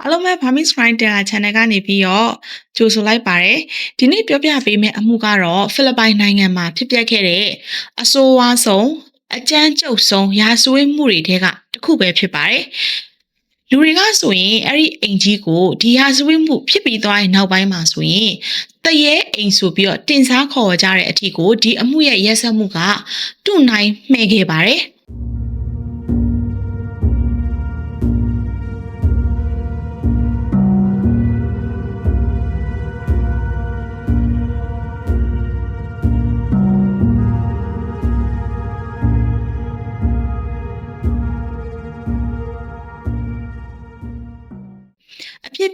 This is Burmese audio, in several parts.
အားလုံးပဲ Burmese Writer Channel ကနေပြီးတော့ကြိုဆိုလိုက်ပါတယ်။ဒီနေ့ပြောပြပေးမယ့်အမှုကတော့ဖိလစ်ပိုင်နိုင်ငံမှာဖြစ်ပျက်ခဲ့တဲ့အဆိုးဝါးဆုံးအကြမ်းကြုတ်ဆုံးရာဇဝတ်မှုတွေထဲကတစ်ခုပဲဖြစ်ပါတယ်။လူတွေကဆိုရင်အဲ့ဒီအိမ်ကြီးကိုဒီရာဇဝတ်မှုဖြစ်ပြီးသွားတဲ့နောက်ပိုင်းမှာဆိုရင်တရေအိမ်ဆိုပြီးတော့တင်စားခေါ်ကြတဲ့အထီကိုဒီအမှုရဲ့ရက်စက်မှုကတုနိုင်မှဲ့ခဲ့ပါတယ်။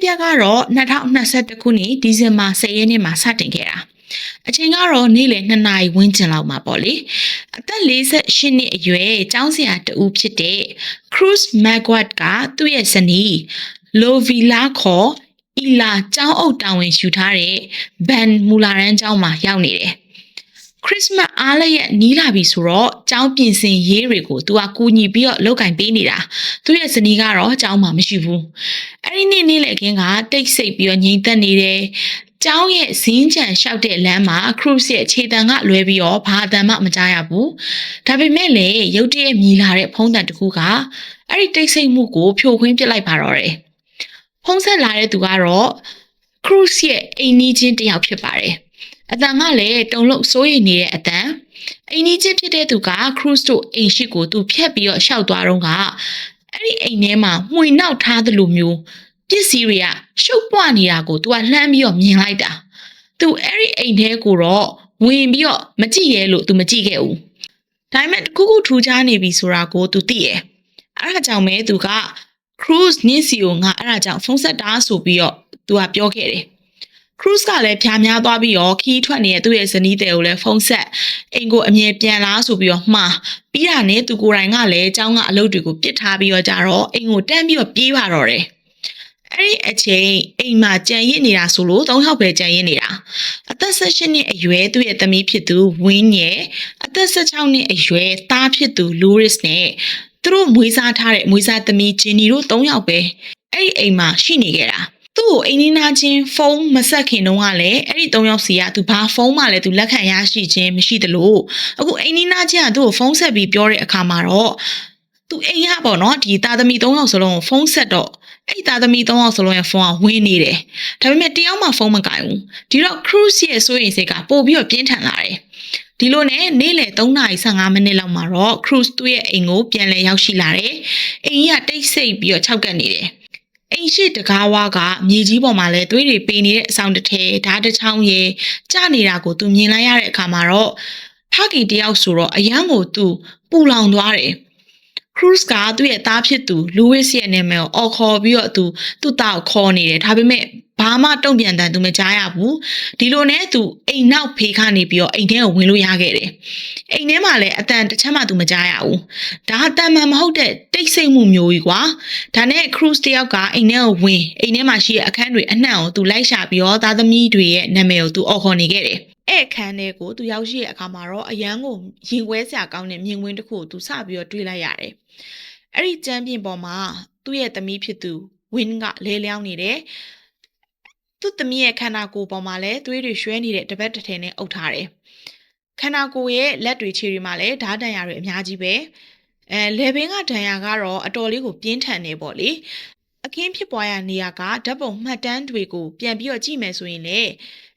ပြက်ကတော့2021ခုနှစ်ဒီဇင်ဘာ10ရက်နေ့မှာစတင်ခဲ့တာအချိန်ကတော့နေ့လယ်2နာရီဝန်းကျင်လောက်မှာပေါ့လေအသက်48နှစ်အရွယ်ကျောင်းဆရာတဦးဖြစ်တဲ့ Cruz Magwat ကသူ့ရဲ့ဇနီး Lovila ခေါ်အီလာကျောင်းအုပ်တာဝန်ယူထားတဲ့ဘန်မူလာရန်ကျောင်းမှာရောက်နေတယ် ခရစ်စမတ်အားလည်းရဲ့နီးလာပြီဆိုတော့ကျောင်းပြင်ဆင်ရေးတွေကိုသူကကူညီပြီးတော့လုပ်ကင်ပေးနေတာသူ့ရဲ့ဇနီးကတော့ကျောင်းမှာမရှိဘူးအဲ့ဒီနေ့နေ့လည်ခင်းကတိတ်ဆိတ်ပြီးတော့ငြိမ်သက်နေတယ်ကျောင်းရဲ့ဇင်းချံလျှောက်တဲ့လမ်းမှာခရုစ်ရဲ့ခြေတံကလွဲပြီးတော့ဘာအတန်မှမကြားရဘူးဒါပေမဲ့လေရုတ်တရက်မြည်လာတဲ့ဖုံးတန်တစ်ခုကအဲ့ဒီတိတ်ဆိတ်မှုကိုဖြိုခွင်းပစ်လိုက်ပါတော့တယ်ဖုံးဆက်လာတဲ့သူကတော့ခရုစ်ရဲ့အိမ်နီးချင်းတစ်ယောက်ဖြစ်ပါတယ် အတန်ကလည်းတုံလုံးစိုးရိမ်နေတဲ့အတန်အိမ်ကြီးချင်းဖြစ်တဲ့သူကခရုစ်တို့အိမ်ရှိကိုသူဖြတ်ပြီးတော့ရှောက်သွားတော့ကအဲ့ဒီအိမ်ထဲမှာမှွေနောက်ထားသလိုမျိုးပစ္စည်းတွေကရှုပ်ပွနေတာကိုသူကလှမ်းပြီးတော့မြင်လိုက်တာသူအဲ့ဒီအိမ်ထဲကိုတော့ဝင်ပြီးတော့မကြည့်ရဲလို့သူမကြည့်ခဲ့ဘူးဒါပေမဲ့တခုခုထူးခြားနေပြီဆိုတာကိုသူသိရဲ့အဲ့ဒါကြောင့်မဲသူက cruise နင်းစီကိုငါအဲ့ဒါကြောင့်ဖုန်းဆက်တာဆိုပြီးတော့သူကပြောခဲ့တယ် cruise ကလည်းဖြာများသွားပြီးတော့ခီးထွက်နေတဲ့သူ့ရဲ့ဇနီးတဲ့ကိုလည်းဖုန်းဆက်အိမ်ကိုအမြဲပြန်လာဆိုပြီးတော့မှားပြီးတာနဲ့သူကိုယ်တိုင်ကလည်းအเจ้าကအလုပ်တွေကိုပစ်ထားပြီးတော့ကြတော့အိမ်ကိုတန်းပြီးတော့ပြေးပါတော့တယ်အဲ့ဒီအချိန်အိမ်မှာကြံရစ်နေတာဆိုလို့၃ယောက်ပဲကြံရစ်နေတာအသက်16နှစ်အရွယ်သူ့ရဲ့သမီးဖြစ်သူဝင်းရဲ့အသက်16နှစ်အရွယ်သားဖြစ်သူလူရစ်နဲ့သူတို့မွေးစားထားတဲ့မွေးစားသမီးဂျင်နီတို့၃ယောက်ပဲအဲ့ဒီအိမ်မှာရှိနေခဲ့တာ သူ့ကိုအိမ်နီးနားချင်းဖုန်းမဆက်ခင်တုန်းကလည်းအဲ့ဒီ၃ယောက်စီကသူဘာဖုန်းမှလည်းသူလက်ခံရရှိခြင်းမရှိသလိုအခုအိမ်နီးနားချင်းကသူ့ကိုဖုန်းဆက်ပြီးပြောတဲ့အခါမှာတော့သူအိမ်ကပေါ့နော်ဒီသားသမီး၃ယောက်စလုံးကိုဖုန်းဆက်တော့အဲ့ဒီသားသမီး၃ယောက်စလုံးရဲ့ဖုန်းကဝင်းနေတယ်ဒါပေမဲ့တယောက်မှဖုန်းမကင်ဘူးဒီတော့ cruise ရဲ့စိုးရိမ်စိတ်ကပို့ပြီးတော့ပြင်းထန်လာတယ်ဒီလိုနဲ့နေ့လယ်3:55မိနစ်လောက်မှာတော့ cruise သူ့ရဲ့အိမ်ကိုပြန်လည်ရောက်ရှိလာတယ်။အိမ်ကြီးကတိတ်ဆိတ်ပြီးတော့ခြောက်ကပ်နေတယ်။ အိမ်ရှိတကားဝါကမြေကြီးပေါ်မှာလဲသွေးတွေပေနေတဲ့အဆောင်တစ်ထဲဓာတ်တစ်ချောင်းရေကျနေတာကိုသူမြင်လိုက်ရတဲ့အခါမှာတော့ဖခင်တယောက်ဆိုတော့အယံကိုသူပူလောင်သွားတယ်။ Cruise ကသူ့ရဲ့သားဖြစ်သူ Louis ရဲ့နာမည်ကိုအော်ခေါ်ပြီးတော့သူသူ့သားကိုခေါ်နေတယ်ဒါပေမဲ့ဘာမှတုံ့ပြန်တယ်သူမကြားရဘူးဒီလိုနဲ့သူအိမ်နောက်ဖေးခနေပြီးတော့အိမ်ထဲကိုဝင်လို့ရခဲ့တယ်အိမ်ထဲမှာလည်းအတန်တစ်ချက်မှသူမကြားရဘူးဒါကတန်မှန်မဟုတ်တဲ့တိတ်ဆိတ်မှုမျိုးကြီးကွာဒါနဲ့ cruise တယောက်ကအိမ်ထဲကိုဝင်အိမ်ထဲမှာရှိတဲ့အခန်းတွေအနှံ့ကိုသူလိုက်ရှာပြီးတော့သားသမီးတွေရဲ့နာမည်ကိုသူအော်ခေါ်နေခဲ့တယ် အဲ့အခန်းထဲကိုသူရောက်ရှိတဲ့အခါမှာတော့အရန်ကိုရင်ခွဲစရာကောင်းတဲ့မြင်ကွင်းတစ်ခုကိုသူစပြီးတော့တွေးလိုက်ရတယ်။အဲ့ဒီကျမ်းပြင်ပေါ်မှာသူ့ရဲ့သမီးဖြစ်သူဝင်းကလဲလျောင်းနေတယ်။သူ့သမီးရဲ့ခန္ဓာကိုယ်ပေါ်မှာလည်းသွေးတွေရွှဲနေတဲ့တပတ်တစ်ထည်နဲ့အုပ်ထားတယ်။ခန္ဓာကိုယ်ရဲ့လက်တွေခြေတွေမှာလည်းဓာတ်တန်ရာတွေအများကြီးပဲ။အဲလေဘင်းကဒဏ်ရာကတော့အတော်လေးကိုပြင်းထန်နေပေါ့လေ။အခင်းဖြစ်ပွားရာနေရာကဓာတ်ပုံမှတ်တမ်းတွေကိုပြန်ပြီးတော့ကြည့်မယ်ဆိုရင်လည်း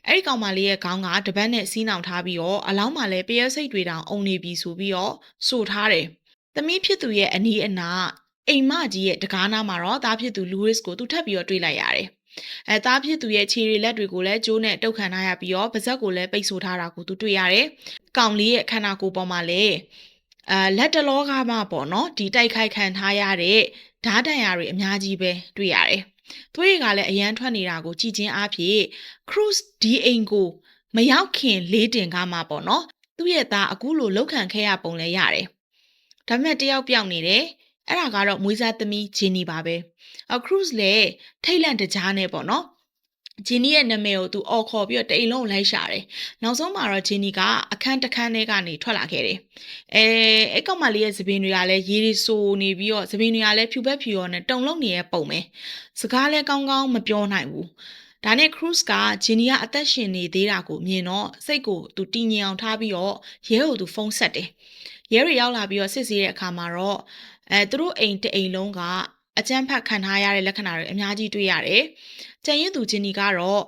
အဲ့ဒီကောင်မလေးရဲ့ခေါင်းကတပတ်နဲ့စီးနှောင်ထားပြီးတော့အလောင်းမှာလည်းပျက်စိတ်တွေတောင်အုံနေပြီဆိုပြီးတော့ဆိုထားတယ်။သမီးဖြစ်သူရဲ့အနီးအနားအိမ်မကြီးရဲ့တကားနားမှာတော့သားဖြစ်သူလူးရစ်ကိုသူထပ်ပြီးတော့တွေးလိုက်ရတယ်။အဲသားဖြစ်သူရဲ့ခြေတွေလက်တွေကိုလည်းကျိုးနဲ့တုတ်ခံထားရပြီးတော့ပါဇက်ကိုလည်းပိတ်ဆို့ထားတာကိုသူတွေ့ရတယ်။ကောင်လေးရဲ့ခန္ဓာကိုယ်ပေါ်မှာလည်းအဲလက်တလောကမှပေါ့နော်ဒီတိုက်ခိုက်ခံထားရတဲ့ဓာတ်တန်ရာတွေအများကြီးပဲတွေ့ရတယ်။ သွေးတွေကလည်းအရန်ထွက်နေတာကိုကြည်ချင်းအားဖြင့် cruise ဒီအိမ်ကိုမရောက်ခင်လေးတင်ကားမှာပေါ့နော်သူ့ရဲ့သားအခုလိုလောက်ခံခဲ့ရပုံလဲရတယ်။ဒါပေမဲ့တယောက်ပြောက်နေတယ်။အဲ့ဒါကတော့မွေးစားသမီးဂျင်းနီပါပဲ။အ cruise လည်းထိတ်လန့်တကြားနဲ့ပေါ့နော် ဂျီနီရဲ့နာမည်ကိုသူအော်ခေါ်ပြီးတော့တိမ်လုံးကိုလိုက်ရှာတယ်။နောက်ဆုံးမှာတော့ဂျီနီကအခန်းတစ်ခန်းထဲကနေထွက်လာခဲ့တယ်။အဲအဲ့ကောင်မလေးရဲ့သပင်တွေကလည်းရေရီဆိုနေပြီးတော့သပင်တွေကလည်းဖြူဘက်ဖြူရောနဲ့တုံလုံးနေတဲ့ပုံပဲ။စကားလည်းကောင်းကောင်းမပြောနိုင်ဘူး။ဒါနဲ့ Cruise ကဂျီနီကအသက်ရှင်နေသေးတာကိုမြင်တော့စိတ်ကိုသူတည်ငြိမ်အောင်ထားပြီးတော့ရဲကိုသူဖုန်းဆက်တယ်။ရဲတွေရောက်လာပြီးတော့စစ်ဆေးတဲ့အခါမှာတော့အဲသူတို့အိမ်တအိမ်လုံးက အကြမ်းဖက်ခံထားရတဲ့လက္ခဏာတွေအများကြီးတွေ့ရတယ်။ကြံရင်သူဂျင်နီကတော့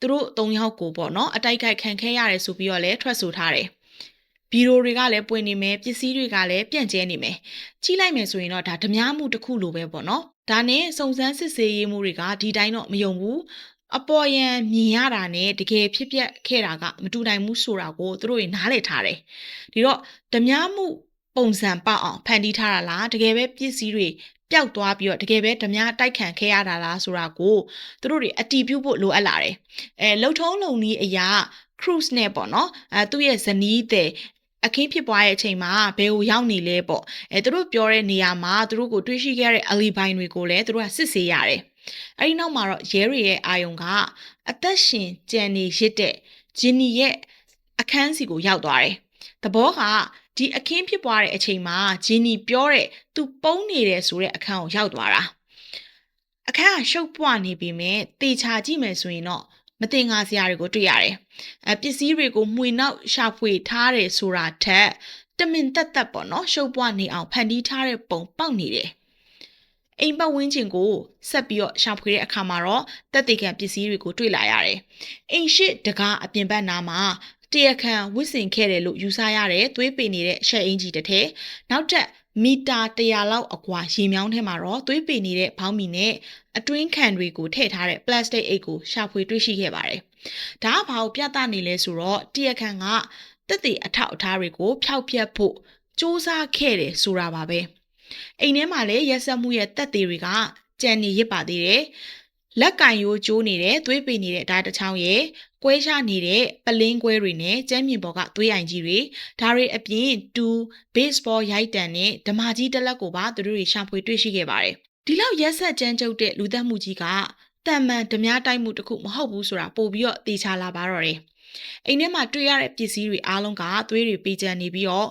သူတို့၃ယောက်ကိုပေါ့နော်အတိုက်ခိုက်ခံခဲ့ရတယ်ဆိုပြီးတော့လည်းထွက်ဆိုထားတယ်။ဘီရိုတွေကလည်းပွင့်နေမယ်ပစ္စည်းတွေကလည်းပြန့်ကျဲနေမယ်။ကြီးလိုက်မယ်ဆိုရင်တော့ဒါဓမြမှုတစ်ခုလိုပဲပေါ့နော်။ဒါနဲ့စုံစမ်းစစ်ဆေးရေးမှုတွေကဒီတိုင်းတော့မယုံဘူး။အပေါ်ယံမြင်ရတာနဲ့တကယ်ဖြစ်ပျက်ခဲ့တာကမတူနိုင်ဘူးဆိုတာကိုသူတို့တွေနားလည်ထားတယ်။ဒီတော့ဓမြမှုပုံစံပေါအောင်ဖန်တီးထားတာလားတကယ်ပဲပစ္စည်းတွေ ပျောက်သွားပြီးတော့တကယ်ပဲဓမြတိုက်ခံခဲ့ရတာလားဆိုတာကိုသူတို့တွေအတီးပြုတ်ဖို့လိုအပ်လာတယ်။အဲလှုပ်ထုံးလုံနီးအရာ cruise နဲ့ပေါ့နော်အဲသူ့ရဲ့ဇနီးတဲ့အခင်းဖြစ်ပွားတဲ့အချိန်မှာဘယ်ကိုရောက်နေလဲပေါ့အဲသူတို့ပြောတဲ့နေရာမှာသူတို့ကိုတွေးရှိခဲ့တဲ့ alibi တွေကိုလည်းသူတို့ကစစ်ဆေးရတယ်။အဲဒီနောက်မှာတော့ရဲတွေရဲ့အာယုံကအသက်ရှင်ကြံနေရစ်တဲ့ဂျင်းနီရဲ့အခန်းစီကိုရောက်သွားတယ်။သဘောကဒီအခင်းဖြစ်ပွားတဲ့အချိန်မှာဂျင်းနီပြောတဲ့သူပုံနေတယ်ဆိုတဲ့အခန်းကိုရောက်သွားတာအခန်းကရှုပ်ပွားနေပြီမဲ့တေချာကြည့်မယ်ဆိုရင်တော့မတင်ငါစရာတွေကိုတွေ့ရတယ်အပစ္စည်းတွေကိုမှွေနောက်ရှာဖွေထားတယ်ဆိုတာထက်တမင်တက်တက်ပေါ့နော်ရှုပ်ပွားနေအောင်ဖန်တီးထားတဲ့ပုံပေါက်နေတယ်အိမ်ပတ်ဝန်းကျင်ကိုဆက်ပြီးတော့ရှာဖွေတဲ့အခါမှာတော့တက်တေခံပစ္စည်းတွေကိုတွေ့လာရတယ်။အိမ်ရှိတကားအပြင်ဘက်နားမှာ တရခန်ဝစ်စင်ခဲ့တယ်လို့ယူဆရတဲ့သွေးပေနေတဲ့ရှက်အင်ကြီးတစ်ထည်နောက်ထပ်မီတာ100လောက်အကွာရေမြောင်းထဲမှာတော့သွေးပေနေတဲ့ဘောင်းမီနဲ့အတွင်းခံတွေကိုထည့်ထားတဲ့ plastic အိတ်ကိုရှာဖွေတွေ့ရှိခဲ့ပါတယ်။ဒါကဘာကိုပြသနေလဲဆိုတော့တရခန်ကတက်တေအထောက်အထားတွေကိုဖျောက်ဖျက်ဖို့စူးစမ်းခဲ့တယ်ဆိုတာပါပဲ။အိမ်ထဲမှာလည်းရက်ဆက်မှုရဲ့တက်သေးတွေကကြံနေရစ်ပါသေးတယ်။လက်ကင်ရိုးကျိုးနေတဲ့သွေးပေနေတဲ့ဓာတ်တစ်ချောင်းရဲ့ ကွဲရနေတဲ့ပလင်းကွဲတွေနဲ့ကျမ်းမြင်ပေါ်ကသွေးအိုင်ကြီးတွေဒါတွေအပြင်တူဘေ့စ်ဘောရိုက်တန်နဲ့ဓမာကြီးတစ်လက်ကိုပါသူတို့တွေရှာဖွေတွေ့ရှိခဲ့ပါတယ်ဒီလောက်ရက်ဆက်ကြမ်းကြုတ်တဲ့လူသက်မှုကြီးကတန်မှန်ဓမြတိုက်မှုတစ်ခုမဟုတ်ဘူးဆိုတာပို့ပြီးတော့တေချာလာပါတော့တယ်အိမ်ထဲမှာတွေ့ရတဲ့ပစ္စည်းတွေအားလုံးကသွေးတွေပေးချနေပြီးတော့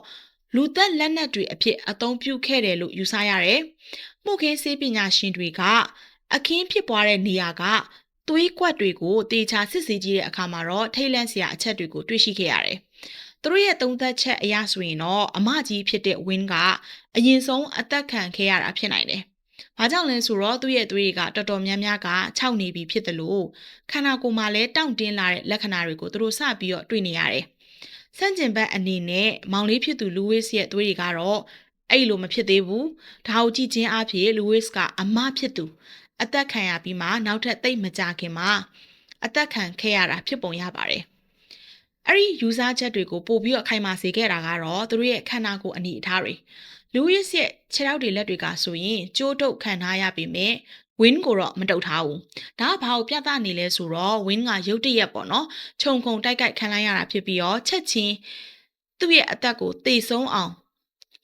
လူသက်လက်နက်တွေအဖြစ်အသုံးပြုခဲ့တယ်လို့ယူဆရတယ်။မှုခင်းစေးပညာရှင်တွေကအခင်းဖြစ်ပွားတဲ့နေရာက သွေးကွက်တွေကိုတေချာစစ်ဆေးကြည့်တဲ့အခါမှာတော့ထိတ်လန့်စရာအချက်တွေကိုတွေ့ရှိခဲ့ရတယ်။သူတို့ရဲ့သုံးသက်ချက်အရဆိုရင်တော့အမကြီးဖြစ်တဲ့ Win ကအရင်ဆုံးအသက်ခံခဲ့ရတာဖြစ်နိုင်တယ်။ဘာကြောင့်လဲဆိုတော့သူ့ရဲ့သွေးတွေကတော်တော်များများကခြောက်နေပြီဖြစ်တယ်လို့ခန္ဓာကိုယ်မှာလည်းတောင့်တင်းလာတဲ့လက္ခဏာတွေကိုသူတို့စပြီးတော့တွေ့နေရတယ်။ဆန့်ကျင်ဘက်အနေနဲ့မောင်လေးဖြစ်သူလူဝစ်ရဲ့သွေးတွေကတော့အဲ့လိုမဖြစ်သေးဘူး။ဒါကိုကြည့်ချင်းအဖြစ်လူဝစ်ကအမဖြစ်သူ အသက်ခံရပြီးမှနောက်ထပ်သိမ့်မကြခင်မှာအသက်ခံခဲ့ရတာဖြစ်ပုံရပါတယ်။အဲ့ဒီယူဆချက်တွေကိုပို့ပြီးတော့ခိုင်မာစေခဲ့တာကတော့သူတို့ရဲ့ခန္ဓာကိုယ်အနေအထားတွေလူရစ်ရဲ့ခြေထောက်တွေလက်တွေကဆိုရင်ကြိုးတုပ်ခံထားရပေမဲ့ဝင်းကိုတော့မတုတ်ထားဘူး။ဒါကဘာကိုပြသနေလဲဆိုတော့ဝင်းကရုတ်တရက်ပေါ့နော်။ခြုံခုံတိုက်ကိုက်ခံလိုက်ရတာဖြစ်ပြီးတော့ချက်ချင်းသူ့ရဲ့အသက်ကိုတေဆုံးအောင်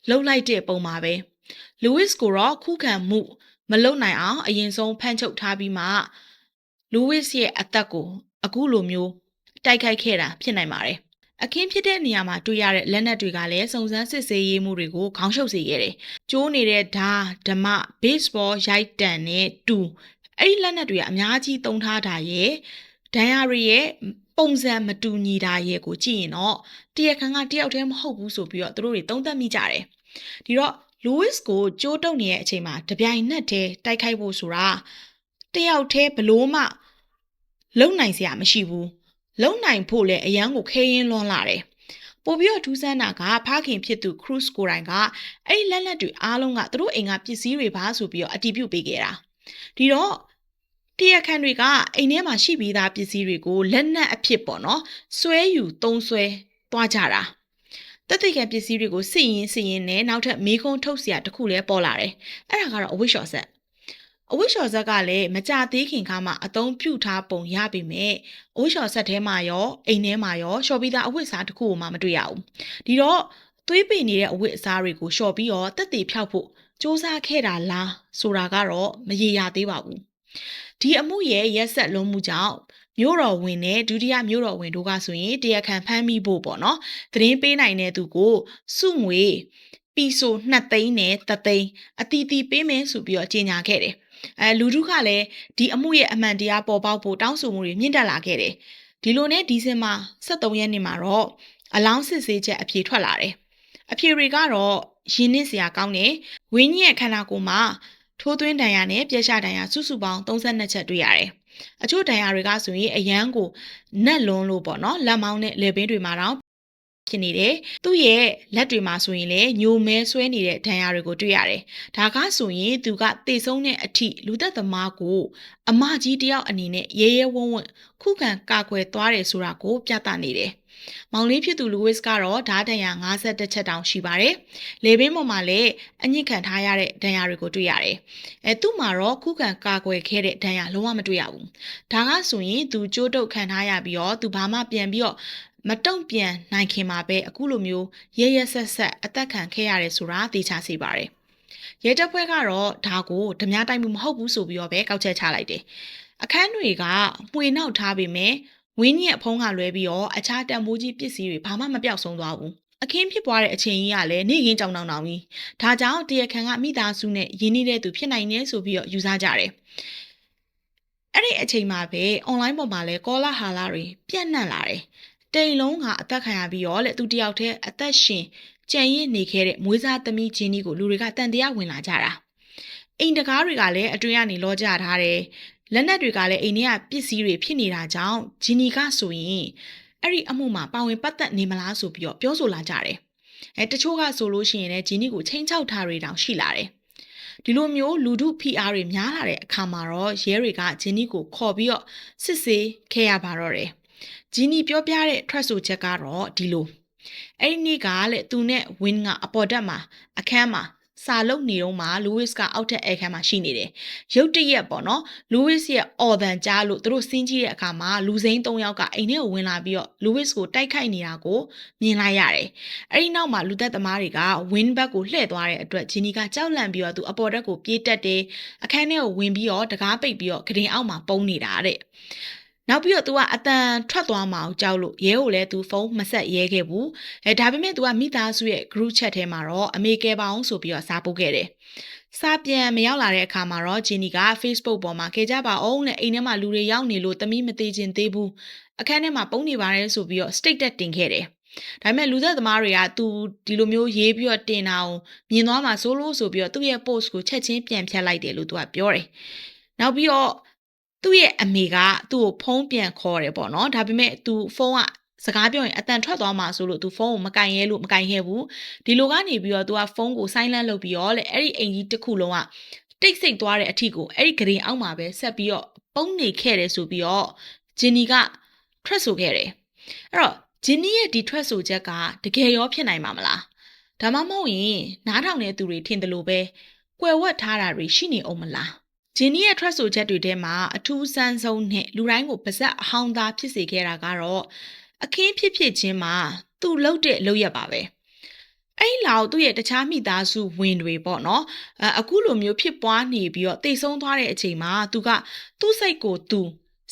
လှုပ်လိုက်တဲ့ပုံပါပဲ။လူးဝစ်ကိုတော့ခုခံမှု မလုံနိုင်အောင်အရင်ဆုံးဖမ်းချုပ်ထားပြီးမှလူဝစ်ရဲ့အသက်ကိုအခုလိုမျိုးတိုက်ခိုက်ခဲ့တာဖြစ်နိုင်ပါတယ်။အခင်းဖြစ်တဲ့နေရာမှာတွေ့ရတဲ့လက်နက်တွေကလည်းစုံစမ်းစစ်ဆေးရေးမှုတွေကိုခေါင်းရှုပ်စေခဲ့တယ်။ကျိုးနေတဲ့ဓာဓမဘေ့စ်ဘောရိုက်တန်နဲ့တူအဲ့ဒီလက်နက်တွေကအများကြီးတုံထားတာရဲ့ဒန်ယာရီရဲ့ပုံစံမတူညီတာရဲ့ကိုကြည့်ရင်တော့တရခန်ကတယောက်တည်းမဟုတ်ဘူးဆိုပြီးတော့သူတို့တွေသုံးသပ်မိကြတယ်။ဒီတော့ လူးဝစ်ကိုကြိုးတုပ်နေတဲ့အချိန်မှာတပြိုင်နက်တည်းတိုက်ခိုက်ဖို့ဆိုတာတယောက်တည်းဘလို့မှလုံနိုင်စရာမရှိဘူးလုံနိုင်ဖို့လည်းအရန်ကိုခဲရင်လွန်လာတယ်ပို့ပြီးတော့ထူးဆန်းတာကဖခင်ဖြစ်သူ Cruise ကိုတိုင်ကအဲ့ဒီလက်လက်တွေအားလုံးကသူတို့အိမ်ကပစ္စည်းတွေပါဆိုပြီးတော့အတီးပြုတ်ပေးခဲ့တာဒီတော့တရခန်တွေကအိမ်ထဲမှာရှိပြီးသားပစ္စည်းတွေကိုလက်နက်အဖြစ်ပေါ့နော်ဆွဲယူသုံးဆွဲသွားကြတာ တသက်ခံပစ္စည်းတွေကိုစစ်ရင်စစ်ရင်နဲ့နောက်ထပ်မေးခွန်းထုတ်စရာတခုလည်းပေါ်လာတယ်။အဲ့ဒါကတော့အဝိရှော်ဆက်အဝိရှော်ဆက်ကလည်းမကြသေးခင်ကမှအသုံးပြုထားပုံရပေမဲ့အဝိရှော်ဆက်ထဲမှာရောအိမ်ထဲမှာရောရှော်ပြီးသားအဝတ်စားတစ်ခုမှမတွေ့ရဘူး။ဒီတော့သွေးပင်နေတဲ့အဝတ်အစားတွေကိုရှော်ပြီးတော့တက်တည်ဖြောက်ဖို့စ조사ခဲ့တာလားဆိုတာကတော့မရေရာသေးပါဘူး။ဒီအမှုရဲ့ရက်ဆက်လုံးမှုကြောင့် မြို့တော်ဝင်နဲ့ဒုတိယမြို့တော်ဝင်တို့ကဆိုရင်တရားခံဖမ်းမိဖို့ပေါ့နော်သတင်းပေးနိုင်တဲ့သူကိုစုငွေပီဆို2သိန်းနဲ့3သိန်းအတီးတီပေးမယ်ဆိုပြီးတော့ကြေညာခဲ့တယ်အဲလူထုကလည်းဒီအမှုရဲ့အမှန်တရားပေါ်ပေါက်ဖို့တောင်းဆိုမှုတွေမြင့်တက်လာခဲ့တယ်ဒီလိုနဲ့ဒီဇင်ဘာ23ရက်နေ့မှာတော့အလောင်းစစ်ဆေးချက်အဖြေထွက်လာတယ်အဖြေတွေကတော့ရင်းနှင်းစရာကောင်းတယ်ဝင်းကြီးရဲ့ခန္ဓာကိုယ်မှာထိုးသွင်းဒဏ်ရာနဲ့ပြက်ရှဒဏ်ရာစုစုပေါင်း32ချက်တွေ့ရတယ် အချို့ဒဏ်ရာတွေကဆိုရင်အရန်ကိုနက်လွန်းလို့ပေါ့နော်လက်မောင်းနဲ့လေပင်တွေမှာတော့ ဖြစ်နေတယ်သူ့ရဲ့လက်တွေမှာဆိုရင်လည်းညိုမဲဆွဲနေတဲ့ဒဏ်ရာတွေကိုတွေ့ရတယ်ဒါကဆိုရင်သူကတေဆုံးတဲ့အထိလူသက်သမားကိုအမကြီးတယောက်အနေနဲ့ရဲရဲဝံ့ဝံ့ခုခံကာကွယ်သွားတယ်ဆိုတာကိုပြသနေတယ်မောင်လေးဖြစ်သူလူဝစ်ကတော့ဓာတ်ဒဏ်ရာ52ချက်တောင်ရှိပါတယ်။လေဘင်းပေါ်မှာလည်းအညစ်ခံထားရတဲ့ဒဏ်ရာတွေကိုတွေ့ရတယ်။အဲသူ့မှာတော့ခုခံကာကွယ်ခဲ့တဲ့ဒဏ်ရာလုံးဝမတွေ့ရဘူး။ဒါကဆိုရင်သူကြိုးတုပ်ခံထားရပြီးတော့သူဘာမှပြန်ပြီးတော့ မတုံ့ပြန်နိုင်ခင်မှာပဲအခုလိုမျိုးရဲရဲဆက်ဆက်အသက်ခံခဲ့ရတယ်ဆိုတာသိချစေပါတယ်။ရဲတပ်ဖွဲ့ကတော့ဒါကိုဓမြတိုက်မှုမဟုတ်ဘူးဆိုပြီးတော့ပဲကောက်ချက်ချလိုက်တယ်။အခန်းတွေကမှွေနောက်ထားပေမဲ့ဝင်းကြီးရဲ့ဖုံးကလွဲပြီးတော့အခြားတန်ဖိုးကြီးပစ္စည်းတွေဘာမှမပြောက်ဆုံးသွားဘူးအခင်းဖြစ်ပွားတဲ့အချိန်ကြီးကလည်းနေရင်ကြောင်တောင်တောင်ကြီးဒါကြောင့်တရခန်ကမိသားစုနဲ့ရင်းနှီးတဲ့သူဖြစ်နိုင်နေဆိုပြီးတော့ယူဆကြတယ်အဲ့ဒီအချိန်မှာပဲ online ပေါ်မှာလဲကောလာဟာလာတွေပြန့်နှံ့လာတယ် တိမ်လုံးကအသက်ခံရပြီးတော့လေသူတယောက်တည်းအသက်ရှင်ကြံရစ်နေခဲ့တဲ့မွေးစားသမီးချင်းကြီးကိုလူတွေကတန်တရားဝင်လာကြတာအိမ်တကားတွေကလည်းအတွင်းကနေလောကြထားတယ်လက်နက်တွေကလည်းအိမ်ထဲကပစ္စည်းတွေဖြစ်နေတာကြောင့်ဂျီနီကဆိုရင်အဲ့ဒီအမှုမှာပါဝင်ပတ်သက်နေမလားဆိုပြီးတော့ပြောဆိုလာကြတယ်။အဲတချို့ကဆိုလို့ရှိရင်လည်းဂျီနီကိုချိန်ချောက်ထားတွေတောင်ရှိလာတယ်။ဒီလိုမျိုးလူထုဖိအားတွေများလာတဲ့အခါမှာတော့ရဲတွေကဂျီနီကိုခေါ်ပြီးတော့စစ်ဆေးခဲ့ရပါတော့တယ်။ ဂျီနီပြောပြတဲ့ထွက်ဆိုချက်ကတော့ဒီလိုအဲ့ဒီနေ့ကလေသူနဲ့ဝင်းကအပေါ်တက်မှာအခန်းမှာစာလုပ်နေတော့မှလူးဝစ်ကအောက်ထက်အဲခန်းမှာရှိနေတယ်။ရုတ်တရက်ပေါ့နော်လူးဝစ်ရဲ့အော်တန်ကြားလို့သူတို့စင်းကြည့်တဲ့အခါမှာလူစိမ်း၃ယောက်ကအိမ်ထဲကိုဝင်လာပြီးတော့လူးဝစ်ကိုတိုက်ခိုက်နေတာကိုမြင်လိုက်ရတယ်။အဲဒီနောက်မှာလူသက်သမားတွေကဝင်းဘက်ကိုလှည့်သွားတဲ့အတွက်ဂျီနီကကြောက်လန့်ပြီးတော့သူအပေါ်တက်ကိုပြေးတက်တယ်။အခန်းထဲကိုဝင်ပြီးတော့တကားပိတ်ပြီးတော့ဂရင်အောက်မှာပုန်းနေတာတဲ့။ နောက်ပြီးတော့ तू ကအတန်ထွက်သွားမှအောင်ကြောက်လို့ရဲကိုလည်း तू ဖုန်းမဆက်ရဲခဲ့ဘူးအဲဒါပေမဲ့ तू ကမိသားစုရဲ့ group chat ထဲမှာတော့အမေကဲပါအောင်ဆိုပြီးတော့စားပို့ခဲ့တယ်စာပြန်မရောက်လာတဲ့အခါမှာတော့ဂျီနီက Facebook ပေါ်မှာခဲ့ကြပါအောင်နဲ့အိမ်ထဲမှာလူတွေရောက်နေလို့တမိမသေးခြင်းသေးဘူးအခန်းထဲမှာပုံနေပါတယ်ဆိုပြီးတော့ state တက်တင်ခဲ့တယ်ဒါပေမဲ့လူသက်သမားတွေကသူဒီလိုမျိုးရေးပြီးတော့တင်တာအောင်မြင်သွားမှာစိုးလို့ဆိုပြီးတော့သူ့ရဲ့ post ကိုချက်ချင်းပြန်ဖြတ်လိုက်တယ်လို့သူကပြောတယ်။နောက်ပြီးတော့ သူ့ရဲ့အမေကသူ့ကိုဖုန်းပြန်ခေါ်တယ်ပေါ့နော်ဒါပေမဲ့သူဖုန်းကစကားပြောရင်အတန်ထွက်သွားမှာဆိုလို့ तू ဖုန်းကိုမကင်ရဲလို့မကင်ခဲ့ဘူးဒီလိုကနေပြီးတော့ तू ကဖုန်းကို silent လုပ်ပြီးတော့လေအဲ့ဒီအိမ်ကြီးတစ်ခုလုံးကတိတ်ဆိတ်သွားတဲ့အထီကိုအဲ့ဒီဂရင်အောက်မှာပဲဆက်ပြီးတော့ပုံနေခဲ့တယ်ဆိုပြီးတော့ဂျင်နီကထွက်ဆိုခဲ့တယ်အဲ့တော့ဂျင်နီရဲ့ဒီထွက်ဆိုချက်ကတကယ်ရောဖြစ်နိုင်မှာမလားဒါမှမဟုတ်ရင်နားထောင်တဲ့သူတွေထင်တယ်လို့ပဲကွယ်ဝတ်ထားတာတွေရှိနေအောင်မလား ဂျင်းနီရဲ့ထွက်ဆိုချက်တွေထဲမှာအထူးဆန်းဆုံးနဲ့လူတိုင်းကိုပါဇက်အဟောင်းသားဖြစ်စေခဲ့တာကတော့အခင်းဖြစ်ဖြစ်ချင်းမှာသူ့လှုပ်တဲ့လှုပ်ရပါပဲအဲ့လောက်သူ့ရဲ့တခြားမိသားစုဝင်တွေပေါ့နော်အခုလိုမျိုးဖြစ်ပွားနေပြီးတော့တိတ်ဆုံးသွားတဲ့အချိန်မှာသူကသူ့စိတ်ကိုသူ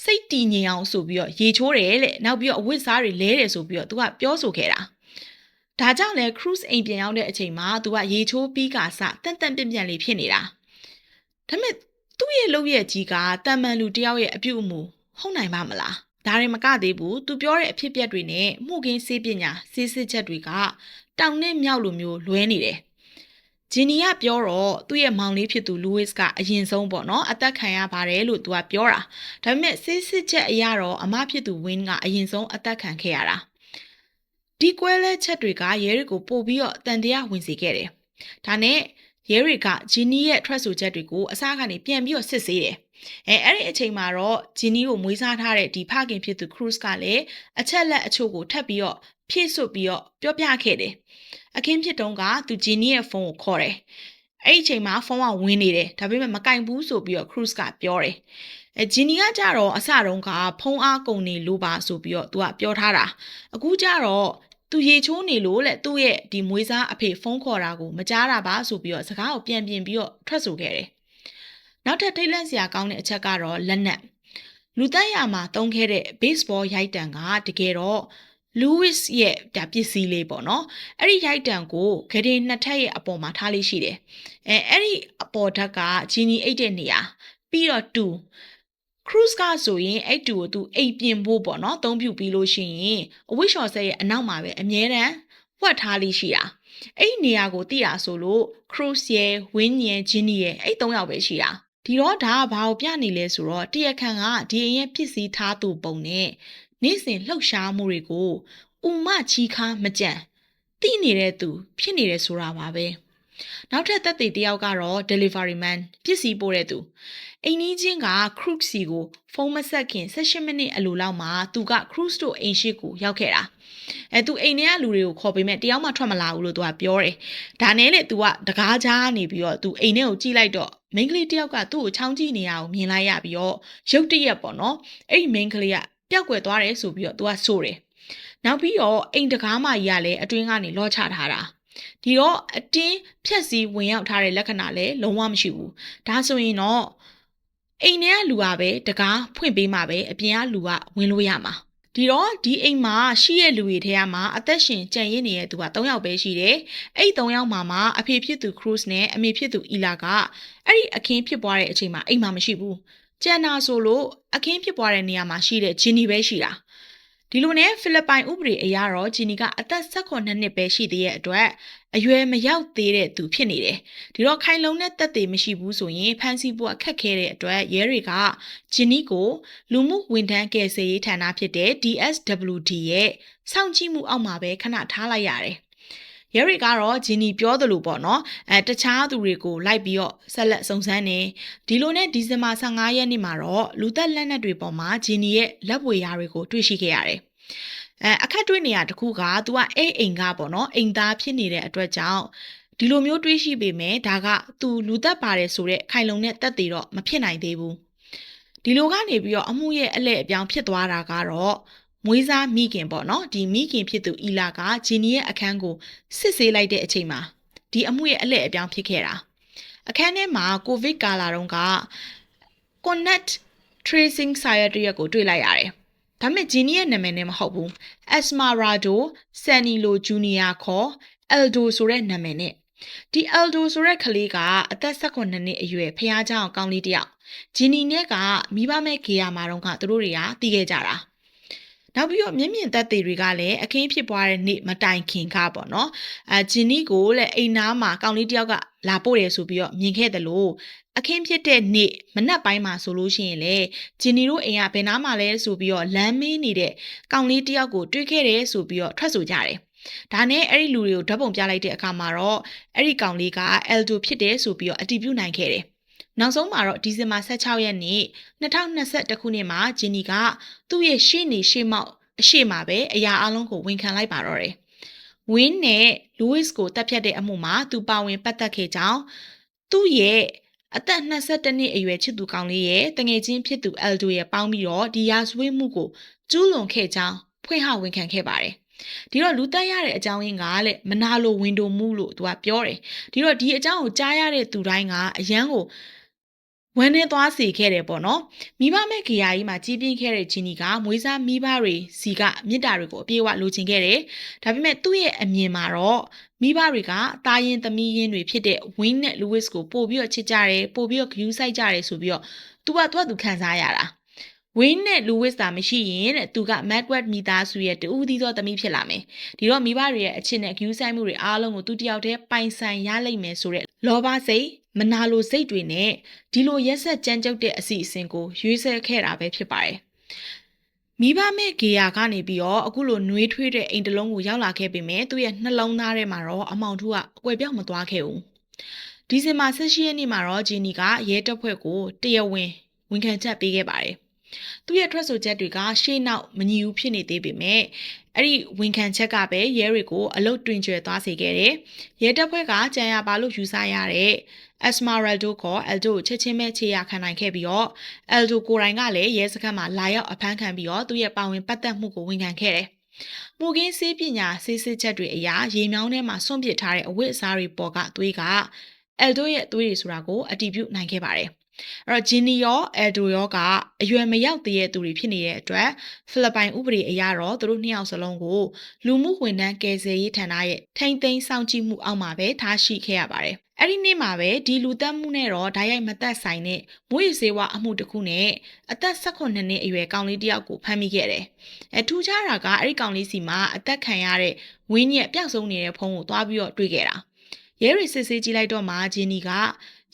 စိတ်တည်ငြိမ်အောင်ဆိုပြီးတော့ရေချိုးတယ်တဲ့နောက်ပြီးတော့အဝတ်စားတွေလဲတယ်ဆိုပြီးတော့သူကပြောဆိုခဲ့တာဒါကြောင့်လဲ cruise အိမ်ပြန်ရောက်တဲ့အချိန်မှာသူကရေချိုးပြီးကစတန်တန်ပြန့်ပြန့်လေးဖြစ်နေတာဒါပေမဲ့ သူ့ရဲ့လုပ်ရဲ့ကြီးကတန်မန်လူတယောက်ရဲ့အပြုအမူဟုတ်နိုင်ပါမလားဒါရင်မကသေးဘူးသူပြောတဲ့အဖြစ်အပျက်တွေနဲ့မှုခင်းစေးပညာစေးစစ်ချက်တွေကတောင်နဲ့မြောက်လိုမျိုးလွဲနေတယ်ဂျင်နီကပြောတော့သူ့ရဲ့မောင်လေးဖြစ်သူလူးဝစ်ကအရင်ဆုံးပေါ့နော်အသက်ခံရပါတယ်လို့သူကပြောတာဒါပေမဲ့စစ်စစ်ချက်အရတော့အမဖြစ်သူဝင်းကအရင်ဆုံးအသက်ခံခဲ့ရတာဒီကွဲလဲချက်တွေကရဲတွေကိုပို့ပြီးတော့တန်တရားဝင်စေခဲ့တယ်ဒါနဲ့ ရဲတွေကဂျီနီရဲ့ထွက်ဆိုချက်တွေကိုအစားကနေပြန်ပြီးတော့စစ်ဆေးတယ်။အဲအဲ့ဒီအချိန်မှာတော့ဂျီနီကိုမွေးစားထားတဲ့ဒီဖခင်ဖြစ်သူခရုစ်ကလည်းအချက်လက်အချို့ကိုထပ်ပြီးတော့ဖြည့်ဆွတ်ပြီးတော့ပြောပြခဲ့တယ်။အခင်းဖြစ်တုန်းကသူဂျီနီရဲ့ဖုန်းကိုခေါ်တယ်။အဲ့ဒီအချိန်မှာဖုန်းကဝင်နေတယ်။ဒါပေမဲ့မကင်ဘူးဆိုပြီးတော့ခရုစ်ကပြောတယ်။အဲဂျီနီကကြတော့အစတုန်းကဖုန်းအားကုန်နေလို့ပါဆိုပြီးတော့သူကပြောထားတာ။အခုကျတော့ သူရေချိုးနေလို့လေသူ့ရဲ့ဒီမွေးစားအဖေဖုန်းခေါ်တာကိုမကြားတာပါဆိုပြီးတော့စကားကိုပြန်ပြင်ပြီးတော့ထွက်ဆိုခဲ့တယ်။နောက်ထပ်ထိတ်လန့်စရာကောင်းတဲ့အချက်ကတော့လက်နက်လူတက်ရမှာတုံးခဲ့တဲ့ baseball ရိုက်တံကတကယ်တော့ Lewis ရဲ့ဒါပစ္စည်းလေးပေါ့နော်အဲ့ဒီရိုက်တံကိုဂရေနှစ်ထပ်ရဲ့အပေါ်မှာထားလေးရှိတယ်အဲအဲ့ဒီအပေါ်ဓာတ်ကဂျီနီအိတ်တဲ့နေရာပြီးတော့2 cruise ကဆိုရင်အဲ့တူကိုသူအိတ်ပြင်ဖို့ပေါ့နော်အသုံးပြုပြီးလို့ရှိရင်အဝိရှော်ဆက်ရဲ့အနောက်မှာပဲအမြဲတမ်းဝတ်ထားလေးရှိတာအဲ့ဒီနေရာကိုတိရဆိုလို့ cruise ရဲ့ win ရဲ့ ginny ရဲ့အဲ့သုံးယောက်ပဲရှိတာဒီတော့ဒါကဘာကိုပြနေလဲဆိုတော့တရခန်ကဒီအရင်ဖြစ်စည်းထားသူပုံနဲ့နေ့စဉ်လှုပ်ရှားမှုတွေကိုဥမချီခါမကြံတိနေတဲ့သူ ဖြစ်နေတယ်ဆိုတာပါပဲနောက်ထပ်သက်သေတယောက်ကတော့ delivery man ပစ္စည်းပို့တဲ့သူ အိမ်နီးချင်းက cruise စီကိုဖုန်းမဆက်ခင်18မိနစ်အလိုလောက်မှာသူက cruise တို့အိမ်ရှိကိုရောက်ခဲ့တာအဲသူအိမ်ထဲကလူတွေကိုခေါ်ပေးမဲ့တယောက်မှထွက်မလာဘူးလို့သူကပြောတယ်ဒါနဲ့လေသူကတကားကြားနေပြီးတော့သူအိမ်ထဲကိုကြည့်လိုက်တော့မိန်းကလေးတယောက်ကသူ့ကိုချောင်းကြည့်နေရအောင်မြင်လိုက်ရပြီးတော့ရုတ်တရက်ပေါ့နော်အဲ့ဒီမိန်းကလေးကပျောက်ကွယ်သွားတယ်ဆိုပြီးတော့သူကဆိုတယ်နောက်ပြီးတော့အိမ်တကားမကြီးကလည်းအတွင်းကနေလောချထားတာဒီတော့အတင်းဖြက်စီးဝင်ရောက်ထားတဲ့လက္ခဏာလည်းလုံးဝမရှိဘူးဒါဆိုရင်တော့ အိမ်ထဲကလူကပဲတကားဖွင့်ပေးမှပဲအပြင်ကလူကဝင်လို့ရမှာဒီတော့ဒီအိမ်မှာရှိရဲ့လူတွေထဲမှာအသက်ရှင်ကြံ့ရင်းနေတဲ့သူက3ယောက်ပဲရှိတယ်။အဲ့ဒီ3ယောက်မှာမှအဖေဖြစ်သူ Cruise နဲ့အမေဖြစ်သူ Ila ကအဲ့ဒီအခင်းဖြစ်ပွားတဲ့အချိန်မှာအိမ်မှာမရှိဘူး။ကျန်နာဆိုလို့အခင်းဖြစ်ပွားတဲ့နေရာမှာရှိတဲ့ Ginny ပဲရှိတာ။ ဒီလိုနဲ့ဖိလစ်ပိုင်ဥပဒေအရတော့ဂျီနီကအသက်18နှစ်ပဲရှိသေးတဲ့အတွက်အရွယ်မရောက်သေးတဲ့သူဖြစ်နေတယ်။ဒီတော့ခိုင်လုံတဲ့တက်သေးမရှိဘူးဆိုရင်ဖန်စီဖို့အခက်ခဲတဲ့အတွက်ရဲတွေကဂျီနီကိုလူမှုဝန်ထမ်းကယ်ဆယ်ရေးဌာနဖြစ်တဲ့ DSWD ရဲ့စောင့်ကြည့်မှုအောက်မှာပဲခဏထားလိုက်ရတယ်။ ရဲရီကတော့ဂျီနီပြောသလိုပေါ့နော်အဲတခြားသူတွေကိုလိုက်ပြီးတော့ဆက်လက်စုံစမ်းနေဒီလိုနဲ့ဒီဇင်ဘာ15ရက်နေ့မှာတော့လူသက်လက်နက်တွေပေါ်မှာဂျီနီရဲ့လက်ဝေရာတွေကိုတွေ့ရှိခဲ့ရတယ်အဲအခက်တွေ့နေရတခုက तू ကအိမ်အိမ်ကပေါ့နော်အိမ်သားဖြစ်နေတဲ့အတွက်ကြောင့်ဒီလိုမျိုးတွေးရှိပေမဲ့ဒါက तू လူသက်ပါတယ်ဆိုတဲ့ခိုင်လုံတဲ့တက်သေးတော့မဖြစ်နိုင်သေးဘူးဒီလိုကနေပြီးတော့အမှုရဲ့အလဲအပြောင်းဖြစ်သွားတာကတော့ မွေးစားမိခင်ပေါ့နော်ဒီမိခင်ဖြစ်သူအီလာကဂျီနီရဲ့အခန်းကိုစစ်ဆေးလိုက်တဲ့အချိန်မှာဒီအမှုရဲ့အလဲအပြောင်းဖြစ်ခဲ့တာအခန်းထဲမှာကိုဗစ်ကာလာတုန်းက connect tracing site တရက်ကိုတွေ့လိုက်ရတယ်ဒါပေမဲ့ဂျီနီရဲ့နာမည်နဲ့မဟုတ်ဘူး Esmeraldo Sanilo Junior ခေါ် Eldo ဆိုတဲ့နာမည်နဲ့ဒီ Eldo ဆိုတဲ့ကလေးကအသက်18နှစ်အရွယ်ဖះเจ้าကောင်းလေးတယောက်ဂျီနီနဲ့ကမိဘမဲ့ခေယာမှာတော့ကသူတို့တွေကတည်ခဲ့ကြတာ နောက်ပြီးတော့မြင့်မြင့်သက်သေတွေကလည်းအခင်းဖြစ်ပွားတဲ့နေ့မတိုင်ခင်ကပေါ့နော်အဲဂျင်းနီကိုလည်းအိမ်နားမှာကောင်လေးတယောက်ကလာပို့တယ်ဆိုပြီးတော့မြင်ခဲ့တယ်လို့အခင်းဖြစ်တဲ့နေ့မနက်ပိုင်းမှာဆိုလို့ရှိရင်လေဂျင်းနီတို့အိမ်ကဘယ်နားမှာလဲဆိုပြီးတော့လမ်းမေးနေတဲ့ကောင်လေးတယောက်ကိုတွေ့ခဲ့တယ်ဆိုပြီးတော့ထွက်ဆိုကြတယ်ဒါနဲ့အဲ့ဒီလူတွေကိုဓာတ်ပုံပြလိုက်တဲ့အခါမှာတော့အဲ့ဒီကောင်လေးက Eldo ဖြစ်တယ်ဆိုပြီးတော့အတည်ပြုနိုင်ခဲ့တယ် နောက်ဆုံးမှာတော့ဒီဇင်ဘာ16ရက်နေ့2021ခုနှစ်မှာဂျင်းနီကသူ့ရဲ့ရှေ့နေရှေ့မောက်အရှိမပဲအရာအလုံးကိုဝန်ခံလိုက်ပါတော့တယ်။ဝင်းနဲ့လူးဝစ်ကိုတပ်ဖြတ်တဲ့အမှုမှာသူပါဝင်ပတ်သက်ခဲ့ကြောင်းသူ့ရဲ့အသက်22နှစ်အရွယ်ချစ်သူကောင်လေးရဲ့တငယ်ချင်းဖြစ်သူအယ်ဒိုရဲ့ပေါင်းပြီးတော့ဒီရာဇဝတ်မှုကိုကျူးလွန်ခဲ့ကြောင်းဖွင့်ဟဝန်ခံခဲ့ပါတယ်။ဒီတော့လူတက်ရတဲ့အကြောင်းရင်းကလည်းမနာလိုဝင်တိုမှုလို့သူကပြောတယ်။ဒီတော့ဒီအကြောင်းကိုကြားရတဲ့သူတိုင်းကအရန်ကို ဝမ်းနဲ့သွားစီခဲ့တယ်ပေါ့နော်မိဘမဲ့ခရာကြီးမှာကြီးပြင်းခဲ့တဲ့ဂျီနီကမွေးစားမိဘတွေစီကမြစ်တာတွေကိုအပြေအဝလိုချင်ခဲ့တယ်ဒါပေမဲ့သူ့ရဲ့အမြင်မှာတော့မိဘတွေကတာရင်သမီးရင်းတွေဖြစ်တဲ့ဝင်းနဲ့လူဝစ်ကိုပို့ပြီးတော့ချစ်ကြတယ်ပို့ပြီးတော့ဂယူးဆိုင်ကြတယ်ဆိုပြီးတော့သူကသူကသူခံစားရတာဝင်းနဲ့လူဝစ်သာမရှိရင်တဲ့သူကမက်ဝက်မိသားစုရဲ့တူးသီးသောသမီးဖြစ်လာမယ်ဒီတော့မိဘတွေရဲ့အချစ်နဲ့ဂယူးဆိုင်မှုတွေအားလုံးကိုသူတယောက်တည်းပိုင်ဆိုင်ရလိမ့်မယ်ဆိုတဲ့လောဘစိတ် မနာလိုစိတ်တွေနဲ့ဒီလိုရက်ဆက်ကြမ်းကြုတ်တဲ့အစီအစဉ်ကိုရွေးဆဲခဲ့တာပဲဖြစ်ပါတယ်။မိဘမဲ့ဂေယာကနေပြီးတော့အခုလိုနှွေးထွေးတဲ့အိမ်တလုံးကိုရောက်လာခဲ့ပေမဲ့သူ့ရဲ့နှလုံးသားထဲမှာတော့အမောင်ထူးကအကွယ်ပြောက်မသွားခဲ့ဘူး။ဒီဇင်ဘာ16ရက်နေ့မှာတော့ဂျီနီကရဲတပ်ဖွဲ့ကိုတရားဝင်ဝန်ခံချက်ပေးခဲ့ပါတယ်။ သူ့ရဲ့ထွက်ဆိုချက်တွေကရှေ့နောက်မညီဘူးဖြစ်နေသေးပေမဲ့အဲ့ဒီဝန်ခံချက်ကပဲရဲတွေကိုအလုတ်တွင်ကျွယ်သွားစေခဲ့တယ်။ရဲတပ်ဖွဲ့ကကြံရပါလို့ယူဆရတဲ့ Esmeraldo က Aldo ကိုချက်ချင်းပဲခြေရခံနိုင်ခဲ့ပြီးတော့ Aldo ကိုယ်တိုင်ကလည်းရဲစခန်းမှာလာရောက်အဖမ်းခံပြီးတော့သူ့ရဲ့ပါဝင်ပတ်သက်မှုကိုဝန်ခံခဲ့တယ်။မူကင်းစေးပညာစေးစစ်ချက်တွေအရာရေမြောင်းထဲမှာဆွန့်ပစ်ထားတဲ့အဝတ်အစားတွေပေါ်ကသွေးက Aldo ရဲ့သွေးတွေဆိုတာကိုအတည်ပြုနိုင်ခဲ့ပါတယ်။ အဲ့တော့ဂျင်းနီရောအယ်ဒိုရောကအရွယ်မရောက်သေးတဲ့သူတွေဖြစ်နေတဲ့အတွက်ဖိလစ်ပိုင်ဥပဒေအရတော့သူတို့နှစ်ယောက်စလုံးကိုလူမှုဝန်ထမ်းကယ်ဆယ်ရေးဌာနရဲ့ထိမ့်သိမ်းစောင့်ကြည့်မှုအောက်မှာပဲထားရှိခဲ့ရပါတယ်။အဲ့ဒီနေ့မှာပဲဒီလူသက်မှုနဲ့တော့ဓာတ်ရိုက်မသက်ဆိုင်တဲ့မွေးစေဝါအမှုတစ်ခုနဲ့အသက်18နှစ်အရွယ်ကောင်လေးတစ်ယောက်ကိုဖမ်းမိခဲ့တယ်။အဲထူးခြားတာကအဲ့ဒီကောင်လေးစီမှာအသက်ခံရတဲ့ဝင်းရက်ပျောက်ဆုံးနေတဲ့ဖုန်းကိုသွားပြီးတော့တွေ့ခဲ့တာ။ရဲရီစစ်ဆေးကြည့်လိုက်တော့မှဂျင်းနီက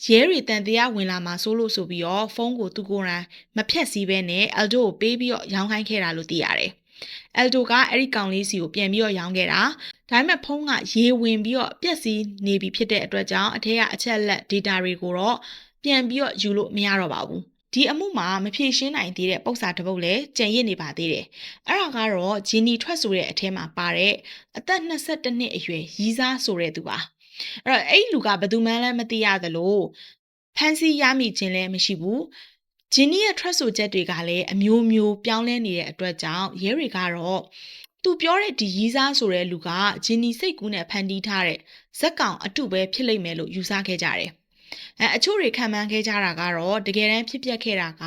ရဲတွေတန်တရားဝင်လာမှာစိုးလို့ဆိုပြီးတော့ဖုန်းကိုသူကိုယ်တိုင်မဖြတ်စည်းဘဲနဲ့အယ်ဒိုကိုပေးပြီးတော့ရောင်းခိုင်းခဲ့တာလို့သိရတယ်။အယ်ဒိုကအဲ့ဒီကောင်လေးစီကိုပြန်ပြီးတော့ရောင်းခဲ့တာ။ဒါပေမဲ့ဖုန်းကရေဝင်ပြီးတော့ပြက်စီးနေပြီဖြစ်တဲ့အတွက်ကြောင့်အထက်ကအချက်လက် data တွေကိုတော့ပြန်ပြီးတော့ယူလို့မရတော့ပါဘူး။ဒီအမှုမှာမဖြေရှင်းနိုင်သေးတဲ့ပု္ပ္ပစာတစ်ပုဒ်လည်းကြံရစ်နေပါသေးတယ်။အဲ့ဒါကတော့ဂျီနီထွက်ဆိုတဲ့အထဲမှာပါတဲ့အသက်22နှစ်အရွယ်ရီးစားဆိုတဲ့သူပါ။ အဲ့တော့အဲ့လူကဘယ်သူမှန်းလည်းမသိရသလိုဖန်စီရမိခြင်းလည်းမရှိဘူးဂျင်းနီရဲ့ထွက်ဆိုချက်တွေကလည်းအမျိုးမျိုးပြောင်းလဲနေတဲ့အတွက်ကြောင့်ရဲတွေကတော့သူပြောတဲ့ဒီရီးစားဆိုတဲ့လူကဂျင်းနီစိတ်ကူးနဲ့ဖန်တီးထားတဲ့ဇက်ကောင်အတုပဲဖြစ်လိမ့်မယ်လို့ယူဆခဲ့ကြတယ်။အဲအချို့တွေခံမှန်းခဲ့ကြတာကတော့တကယ်တမ်းဖြစ်ပျက်ခဲ့တာက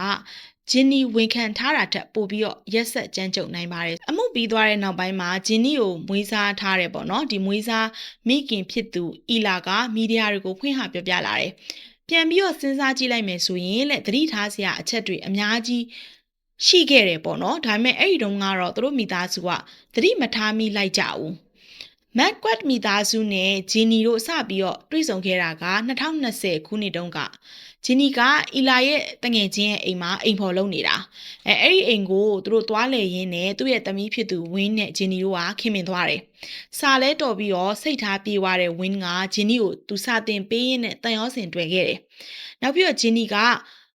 ဂျင်းနီဝန်ခံထားတာထက်ပိုပြီးတော့ရက်ဆက်ကြမ်းကြုတ်နိုင်ပါတယ်အမှုပြီးသွားတဲ့နောက်ပိုင်းမှာဂျင်းနီကိုမွေးစားထားတယ်ပေါ့နော်ဒီမွေးစားမိခင်ဖြစ်သူအီလာကမီဒီယာတွေကိုဖွင့်ဟပြောပြလာတယ်ပြန်ပြီးတော့စဉ်းစားကြည့်လိုက်မယ်ဆိုရင်လက်သတိထားစရာအချက်တွေအများကြီးရှိခဲ့တယ်ပေါ့နော်ဒါပေမဲ့အဲ့ဒီတုန်းကတော့သူတို့မိသားစုကသတိမထားမိလိုက်ကြဘူး မက်ကွက်မိသားစုနဲ့ဂျီနီတို့စပြီးတော့တွေ့ဆုံခဲ့တာက2020ခုနှစ်တုန်းကဂျီနီကအီလာရဲ့တငယ်ချင်းရဲ့အိမ်မှာအိမ်ဖော်လုပ်နေတာအဲအဲ့ဒီအိမ်ကိုသူတို့သွားလေရင်းနဲ့သူ့ရဲ့သမီးဖြစ်သူဝင်းနဲ့ဂျီနီတို့ကခင်မင်သွားတယ်စာလဲတော်ပြီးတော့စိတ်ထားပြေးသွားတဲ့ဝင်းကဂျီနီကိုသူစာတင်ပေးရင်းနဲ့တန်ရောစင်တွေ့ခဲ့တယ်နောက်ပြီးတော့ဂျီနီက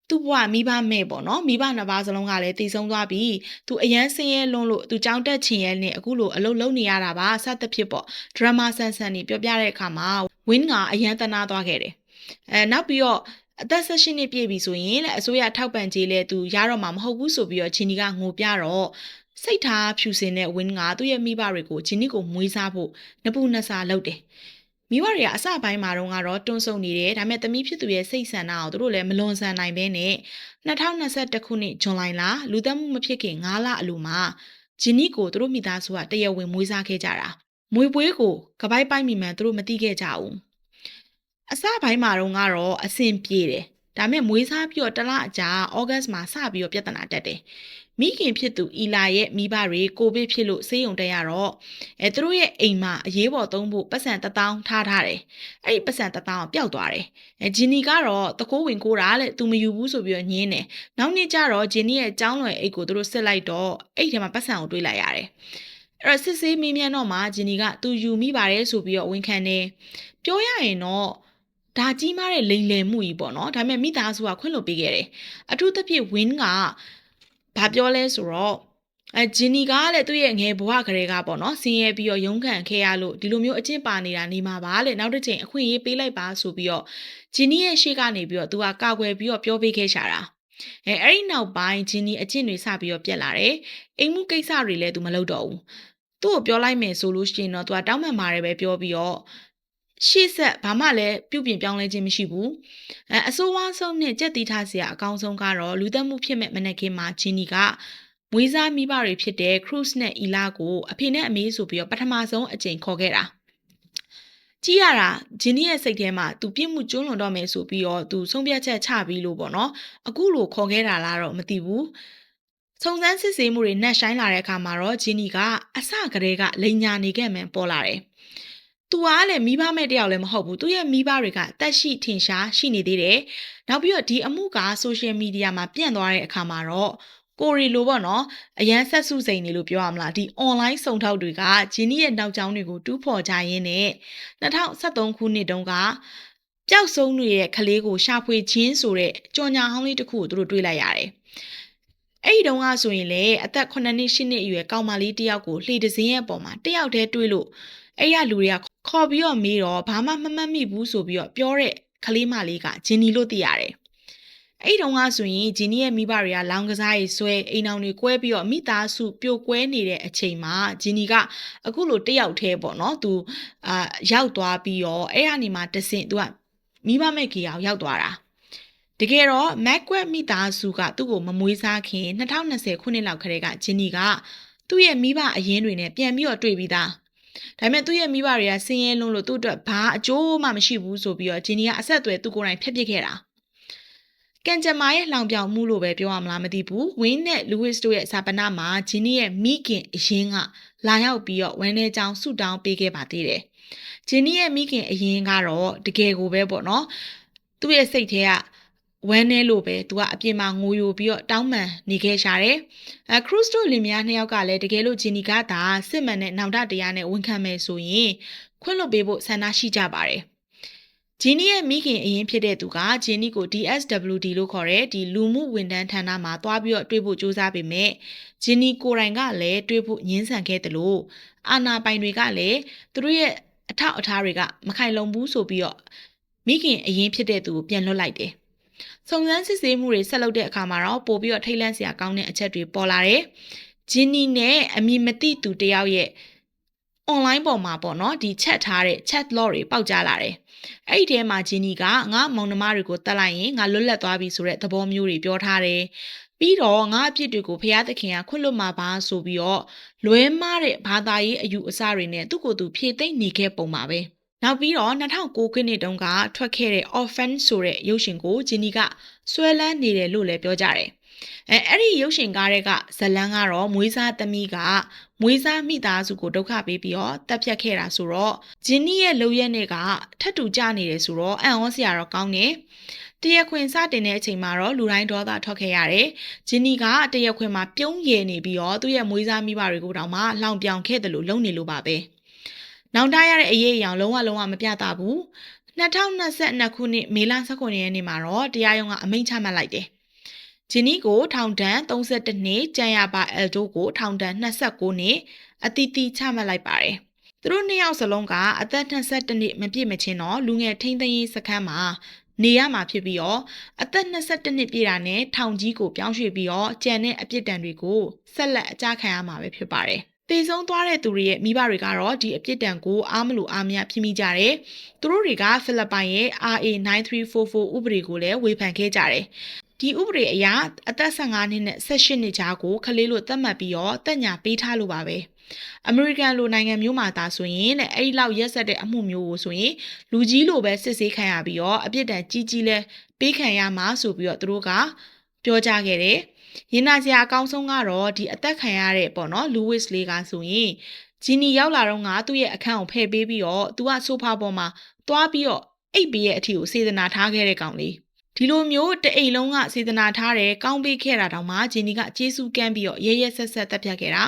သူ့ဘဝမိဘမဲ့ပေါ့နော်မိဘနှစ်ပါးစလုံးကလည်းတည်ဆုံးသွားပြီသူအရန်ဆင်းရဲလွန်းလို့သူကြောင်းတက်ချင်ရဲနဲ့အခုလိုအလုပ်လုပ်နေရတာပါစသဖြင့်ပေါ့ဒရမာဆန်ဆန်နေပြောပြတဲ့အခါမှာဝင်းကအရန်တနာသွားခဲ့တယ်အဲနောက်ပြီးတော့အသက်16နှစ်ပြည့်ပြီဆိုရင်လည်းအစိုးရထောက်ပံ့ကြေးလဲသူရတော့မှာမဟုတ်ဘူးဆိုပြီးတော့ချီနီကငိုပြတော့စိတ်ထားဖြူစင်တဲ့ဝင်းကသူ့ရဲ့မိဘတွေကိုချီနီကိုမွေးစားဖို့နပူနဆာလုပ်တယ် မိဘတွေကအစပိုင်းမှာတော့ကတော့တွန်းဆုံနေတယ်ဒါပေမဲ့သမီးဖြစ်သူရဲ့စိတ်ဆန္ဒကိုသူတို့လည်းမလွန်ဆန်နိုင်ဘဲနဲ့2021ခုနှစ်ဇွန်လလာလူသက်မှုမဖြစ်ခင်9လအလိုမှာဂျင်းနီကိုသူတို့မိသားစုကတရဝင်းမွေးစားခဲ့ကြတာမွေပွဲကိုကပိုက်ပိုက်မိမှန်သူတို့မသိခဲ့ကြဘူးအစပိုင်းမှာတော့ကတော့အဆင်ပြေတယ်ဒါမဲ့မွေးစားပြီးတော့တလအကြာဩဂတ်မှာစပြီးတော့ပြဿနာတက်တယ် မိခင်ဖြစ်သူအီလာရဲ့မိဘတွေကိုဗစ်ဖြစ်လို့ဆေးရုံတက်ရတော့အဲသူတို့ရဲ့အိမ်မှာအရေးပေါ်သုံးဖို့ပတ်စံတထောင်ထားထားတယ်အဲ့ဒီပတ်စံတထောင်ပျောက်သွားတယ်အဲဂျီနီကတော့တကိုးဝင်ကိုတာလေသူမယူဘူးဆိုပြီးတော့ညင်းတယ်နောက်နေ့ကျတော့ဂျီနီရဲ့ចောင်းလွယ်အိတ်ကိုသူတို့စစ်လိုက်တော့အဲ့ဒီထဲမှာပတ်စံကိုတွေးလိုက်ရတယ်အဲ့တော့စစ်ဆေးမေးမြန်းတော့မှဂျီနီကသူယူမိပါတယ်ဆိုပြီးတော့ဝန်ခံတယ်ပြောရရင်တော့ဒါကြီးမားတဲ့လိမ်လည်မှုကြီးပေါ့နော်ဒါပေမဲ့မိသားစုကခွင့်လွှတ်ပေးခဲ့တယ်အထူးသဖြင့် win က ဘာပြောလဲဆိုတော့အဲဂျင်းနီကလည်းသူ့ရဲ့ငယ်ဘဝကလေးကပေါ့နော်ဆင်းရဲပြီးတော့ရုန်းကန်ခဲ့ရလို့ဒီလိုမျိုးအကျင့်ပါနေတာနေမှာပါလေနောက်တစ်ချိန်အခွင့်အရေးပေးလိုက်ပါဆိုပြီးတော့ဂျင်းနီရဲ့ရှေ့ကနေပြီးတော့သူကကာကွယ်ပြီးတော့ပြောပေးခဲ့ချတာအဲအဲ့ဒီနောက်ပိုင်းဂျင်းနီအကျင့်တွေစပြီးတော့ပြက်လာတယ်အိမ်မှုကိစ္စတွေလည်းသူမလုပ်တော့ဘူးသူ့ကိုပြောလိုက်မယ်ဆိုလို့ရှိရင်တော့သူကတောင်းပန်ပါတယ်ပဲပြောပြီးတော့ ရှေ့ဆက်ဘာမှလည်းပြုပြင်ပြောင်းလဲခြင်းမရှိဘူးအဲအဆိုးဝါးဆုံးနဲ့ကြက်တီးထားစရာအကောင်းဆုံးကတော့လူသက်မှုဖြစ်မဲ့မနက်ခင်းမှာဂျင်းနီကမွေးစားမိဘတွေဖြစ်တဲ့ Cruise နဲ့ Ila ကိုအဖေနဲ့အမေဆိုပြီးတော့ပထမဆုံးအကြိမ်ခေါ်ခဲ့တာကြည့်ရတာဂျင်းနီရဲ့စိတ်ထဲမှာသူပြစ်မှုကျွလွန်တော့မယ်ဆိုပြီးတော့သူဆုံးဖြတ်ချက်ချပြီးလို့ပေါ့နော်အခုလိုခေါ်ခဲ့တာလားတော့မသိဘူးစုံစမ်းစစ်ဆေးမှုတွေနှက်ဆိုင်လာတဲ့အခါမှာတော့ဂျင်းနီကအစကတည်းကလိန်ညာနေခဲ့မှန်ပေါ်လာတယ် သူကလည်းမိဘမဲ့တယောက်လည်းမဟုတ်ဘူးသူရဲ့မိဘတွေကတက်ရှိထင်ရှားရှိနေသေးတယ်နောက်ပြီးတော့ဒီအမှုကဆိုရှယ်မီဒီယာမှာပြန့်သွားတဲ့အခါမှာတော့ကိုရီလိုပေါ့နော်အရန်ဆက်စုစိန်နေလို့ပြောရမလားဒီ online စုံထောက်တွေကဂျင်းနီရဲ့နောက်ကျောင်းတွေကိုတူးဖော်ကြရင်းနဲ့2023ခုနှစ်တုန်းကပျောက်ဆုံးနေတဲ့ကလေးကိုရှာဖွေခြင်းဆိုတဲ့ကြော်ညာဟောင်းလေးတစ်ခုကိုသူတို့တွေ့လိုက်ရတယ်အဲ့ဒီတုန်းကဆိုရင်လေအသက်9နှစ်10နှစ်အရွယ်ကောင်မလေးတယောက်ကိုလှေတစင်းရဲ့အပေါ်မှာတယောက်တည်းတွေ့လို့ အဲ့ရလူတွေကခေါ်ပြီးတော့မေးတော့ဘာမှမမှတ်မိဘူးဆိုပြီးတော့ပြောတဲ့ကလေးမလေးကဂျင်းနီလို့သိရတယ်အဲ့တုန်းကဆိုရင်ဂျင်းနီရဲ့မိဘတွေကလောင်ကစားရေးဆွဲအိမ်အောင်တွေကွဲပြီးတော့မိသားစုပြိုကွဲနေတဲ့အချိန်မှာဂျင်းနီကအခုလိုတယောက်တည်းပေါ့နော်သူအာရောက်သွားပြီးတော့အဲ့ဟာနေမှာတဆင့်သူကမိဘမဲ့ကြီးအောင်ရောက်သွားတာတကယ်တော့ Macquarie မိသားစုကသူ့ကိုမမွေးစားခင်2020ခုနှစ်လောက်ကတည်းကဂျင်းနီကသူ့ရဲ့မိဘအရင်းတွေနဲ့ပြန်ပြီးတော့တွေ့ပြီးသား ဒါပေမဲ့သူ့ရဲ့မိဘတွေကဆင်းရဲလွန်းလို့သူ့အတွက်ဘာအကျိုးမှမရှိဘူးဆိုပြီးတော့ဂျင်းနီကအဆက်အသွယ်သူကိုယ်တိုင်ဖျက်ပစ်ခဲ့တာကင်ဂျမာရဲ့လောင်ပြောင်မှုလို့ပဲပြောရမလားမသိဘူးဝင်းနဲ့လူးဝစ်တို့ရဲ့စာပနာမှာဂျင်းနီရဲ့မိခင်အရင်ကလာရောက်ပြီးတော့ဝမ်းထဲချောင်းဆူတောင်းပေးခဲ့ပါသေးတယ်ဂျင်းနီရဲ့မိခင်အရင်ကတော့တကယ်ကိုပဲပေါ့နော်သူ့ရဲ့စိတ်ထဲက ဝမ်းနေလို့ပဲသူကအပြင်မှာငိုယိုပြီးတော့တောင်းပန်နေခဲ့ကြတယ်။အဲခရုစ်တို့လင်မယားနှစ်ယောက်ကလည်းတကယ်လို့ဂျီနီကသာစစ်မှန်တဲ့နောင်တတရားနဲ့ဝန်ခံမယ်ဆိုရင်ခွင့်လွှတ်ပေးဖို့ဆန္ဒရှိကြပါတယ်။ဂျီနီရဲ့မိခင်အရင်ဖြစ်တဲ့သူကဂျီနီကို DSWD လို့ခေါ်တဲ့ဒီလူမှုဝန်ထမ်းဌာနမှာတွားပြီးတော့တွေ့ဖို့ကြိုးစားပေမဲ့ဂျီနီကိုယ်တိုင်ကလည်းတွေ့ဖို့ညှင်းဆန်ခဲ့တယ်လို့အာနာပိုင်တွေကလည်းသူတို့ရဲ့အထောက်အထားတွေကမခိုင်လုံဘူးဆိုပြီးတော့မိခင်အရင်ဖြစ်တဲ့သူကိုပြန်လွှတ်လိုက်တယ်။ စုံစမ်းစစ်ဆေးမှုတွေဆက်လုပ်တဲ့အခါမှာတော့ပို့ပြီးတော့ထိတ်လန့်စရာကောင်းတဲ့အချက်တွေပေါ်လာတယ်။ဂျင်းနီနဲ့အမည်မသိသူတယောက်ရဲ့ online ပေါ်မှာပေါ့နော်ဒီ chat ထားတဲ့ chat log တွေပေါက်ကြားလာတယ်။အဲ့ဒီထဲမှာဂျင်းနီကငါမောင်နှမတွေကိုတတ်လိုက်ရင်ငါလွတ်လပ်သွားပြီဆိုတဲ့သဘောမျိုးတွေပြောထားတယ်။ပြီးတော့ငါအဖြစ်တွေကိုဖျားသခင်ကခွင့်လွတ်မှာပါဆိုပြီးတော့လွဲမားတဲ့ဘာသာရေးအယူအဆတွေနဲ့သူ့ကိုယ်သူဖြည့်သိမ့်နေခဲ့ပုံပါပဲ။ နောက်ပြီးတော့2009ခုနှစ်တုန်းကထွက်ခဲ့တဲ့ Orphan ဆိုတဲ့ရုပ်ရှင်ကိုဂျင်းနီကဆွဲလန်းနေတယ်လို့လည်းပြောကြတယ်။အဲအဲ့ဒီရုပ်ရှင်ကားတွေကဇလန်းကတော့မွေးစားသမီးကမွေးစားမိသားစုကိုဒုက္ခပေးပြီးတော့တပ်ဖြတ်ခဲ့တာဆိုတော့ဂျင်းနီရဲ့လုပ်ရက်တွေကထပ်တူကြနေတယ်ဆိုတော့အံ့ဩစရာတော့ကောင်းတယ်။တရက်ခွင်စတင်တဲ့အချိန်မှာတော့လူတိုင်းဒေါသထွက်ခဲ့ရတယ်။ဂျင်းနီကတရက်ခွင်မှာပြုံးရည်နေပြီးတော့သူ့ရဲ့မွေးစားမိဘတွေကိုတောင်မှလောင်ပြောင်ခဲ့တယ်လို့လုံနေလို့ပါပဲ။ နောင်တရတဲ့အရေးအယောင်လုံးဝလုံးဝမပြတာဘူး2022ခုနှစ်မေလ19ရက်နေ့မှာတော့တရားရုံးကအမိန့်ချမှတ်လိုက်တယ်ဂျင်းနီကိုထောင်ဒဏ်32နှစ်၊ကြံရပါအယ်ဒိုကိုထောင်ဒဏ်29နှစ်အတီးတီးချမှတ်လိုက်ပါတယ်။သူတို့နှစ်ယောက်စလုံးကအသက်22နှစ်မပြည့်မချင်းတော့လူငယ်ထိန်းသိမ်းရေးစခန်းမှာနေရမှာဖြစ်ပြီးတော့အသက်22နှစ်ပြည့်တာနဲ့ထောင်ကြီးကိုပြောင်းရွှေ့ပြီးတော့ကြံတဲ့အပြစ်ဒဏ်တွေကိုဆက်လက်အကြခံရမှာပဲဖြစ်ပါတယ်။ တည်ဆုံးသွားတဲ့သူတွေရဲ့မိဘတွေကတော့ဒီအပြစ်ဒဏ်ကိုအားမလို့အားမရဖြစ်မိကြတယ်။သူတို့တွေကဖိလစ်ပိုင်ရဲ့ RA9344 ဥပဒေကိုလည်းဝေဖန်ခဲ့ကြတယ်ဒီဥပဒေအရအသက်15နှစ်နဲ့18နှစ်ကြားကိုခလေးလို့သတ်မှတ်ပြီးတော့တက်ညာပေးထားလို့ပါပဲအမေရိကန်လိုနိုင်ငံမျိုးမှာသာဆိုရင်တဲ့အဲ့ဒီလောက်ရက်ဆက်တဲ့အမှုမျိုးကိုဆိုရင်လူကြီးလိုပဲစစ်ဆေးခံရပြီးတော့အပြစ်ဒဏ်ကြီးကြီးလဲပေးခံရမှာဆိုပြီးတော့သူတို့ကပြောကြခဲ့တယ် ရင်နာစရာအကောင်းဆုံးကတော့ဒီအသက်ခံရတဲ့ပေါ့နော်လူဝစ်လေးကဆိုရင်ဂျီနီရောက်လာတော့ငါသူ့ရဲ့အခန်းကိုဖယ်ပေးပြီးတော့သူကဆိုဖာပေါ်မှာသွားပြီးတော့အိတ်ပေးရဲ့အထီကိုစေတနာထားခဲ့တဲ့ကောင်လေးဒီလိုမျိုးတအိမ်လုံးကစေတနာထားတယ်ကောင်းပေးခဲ့တာတောင်မှဂျင်းနီကကျေးဇူးကမ်းပြီးတော့ရဲရဲဆက်ဆက်တက်ပြတ်ခဲ့တာ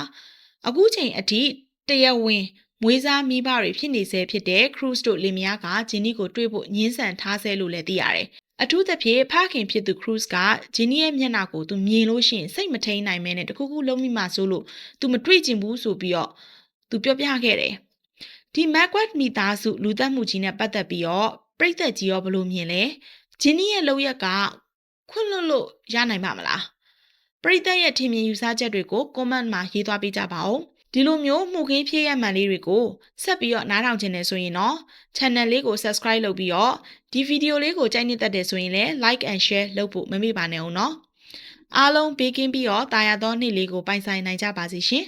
အခုချိန်အထိတရဝင်းမွေးစားမိဘတွေဖြစ်နေဆဲဖြစ်တဲ့ Cruise တို့လင်မယားကဂျင်းနီကိုတွေ့ဖို့ညှင်းဆန်ထားဆဲလို့လည်းသိရတယ် အထူးသဖြင့်ဖခင်ဖြစ်သူ Cruise ကဂျင်းနီရဲ့မျက်နှာကိုသူမြင်လို့ရှိရင်စိတ်မထိန်နိုင်မဲနဲ့တခုခုလုံးမိမှဆိုလို့သူမတွေ့ကျင်ဘူးဆိုပြီးတော့သူပြောပြခဲ့တယ်ဒီ Macquarie မိသားစုလူသက်မှုကြီးနဲ့ပတ်သက်ပြီးတော့ပြိသက်ကြီးရောဘလို့မြင်လဲဂျင်းနီရဲ့လောက်ရက်ကခွန့်လွတ်လို့ရနိုင်ပါမလားပရိသတ်ရဲ့ထင်မြင်ယူဆချက်တွေကို comment မှာရေးသွားပေးကြပါဦး ဒီလိုမျိုးမှုခင်းဖြည့်ရမှန်လေးတွေကိုဆက်ပြီးတော့နားထောင်ခြင်းနဲ့ဆိုရင်တော့ channel လေးကို subscribe လုပ်ပြီးတော့ဒီဗီဒီယိုလေးကိုကြိုက်နှစ်သက်တယ်ဆိုရင်လည်း like and share လုပ်ဖို့မမေ့ပါနဲ့ဦးနော်အားလုံးဘေးကင်းပြီးတော့တာယာသောနေ့လေးကိုပိုင်ဆိုင်နိုင်ကြပါစေရှင်